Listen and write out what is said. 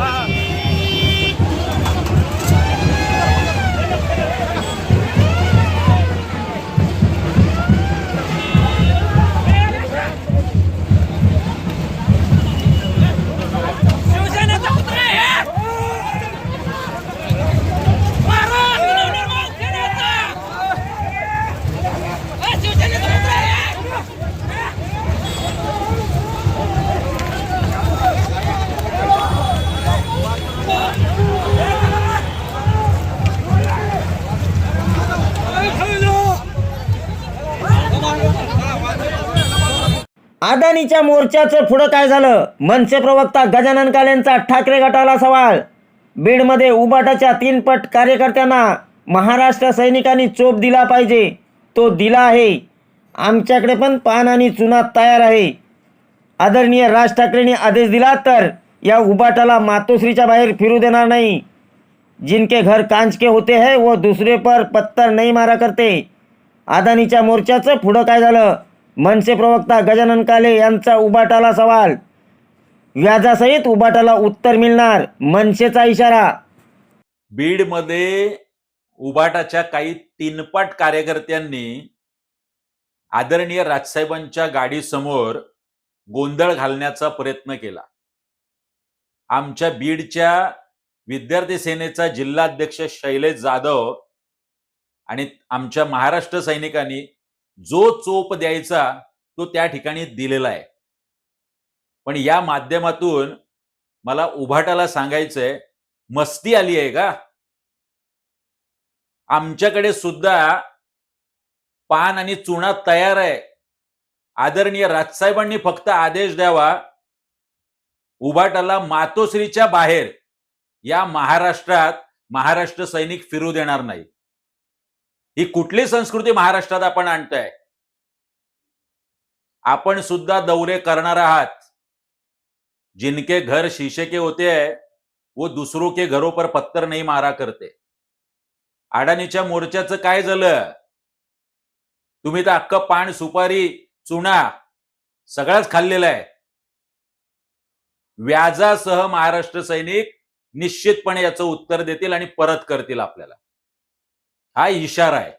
啊。啊 अदानीच्या मोर्चाचं पुढं काय झालं? मनसे प्रवक्ता गजानन कालेंचा ठाकरे गटाला सवाल. बीडमध्ये उबाटाच्या तीन पट कार्यकर्त्यांना महाराष्ट्र सैनिकांनी चोप दिला पाहिजे. तो दिला आहे. आमच्याकडे पण पान आणि चुना तयार आहे. आदरणीय राज ठाकरेंनी आदेश दिला तर या उबाटाला मातोश्रीच्या बाहेर फिरू देणार नाही. जिनके घर कांच के होते है वो दुसरे पर पत्तर नाही मारा करते. अदानीच्या मोर्चाचं पुढं काय झालं? मनसे प्रवक्ता गजानन काले यांचा उबाटाला सवाल. व्याजासहित उबाटाला उत्तर मिळणार मनसेचा इशारा. बीडमध्ये उबाटाच्या काही तीनपाट कार्यकर्त्यांनी आदरणीय राजसाहेबांच्या गाडीसमोर गोंधळ घालण्याचा प्रयत्न केला. आमच्या बीडच्या विद्यार्थी सेनेचा जिल्हाध्यक्ष शैलेश जाधव आणि आमच्या महाराष्ट्र सैनिकांनी जो चोप द्यायचा तो त्या ठिकाणी दिलेला आहे. पण या माध्यमातून मला उभाटाला सांगायचंय मस्ती आली आहे का? आमच्याकडे सुद्धा पान आणि चुना तयार आहे. आदरणीय राजसाहेबांनी फक्त आदेश द्यावा उभाटाला मातोश्रीच्या बाहेर या महाराष्ट्रात महाराष्ट्र सैनिक फिरू देणार नाही. ही कुठली संस्कृती महाराष्ट्रात आपण आणतोय? आपण सुद्धा दौरे करणार आहात. जिनके घर शीशे के होते है वो दुसरो के घरों पर पत्थर नाही मारा करते. अडाणीच्या मोर्चाचं काय झालं? तुम्ही तर अख्खं पान सुपारी चुना सगळंच खाल्लेलं आहे. व्याजासह महाराष्ट्र सैनिक निश्चितपणे याचं उत्तर देतील आणि परत करतील आपल्याला. हा इशारा आहे.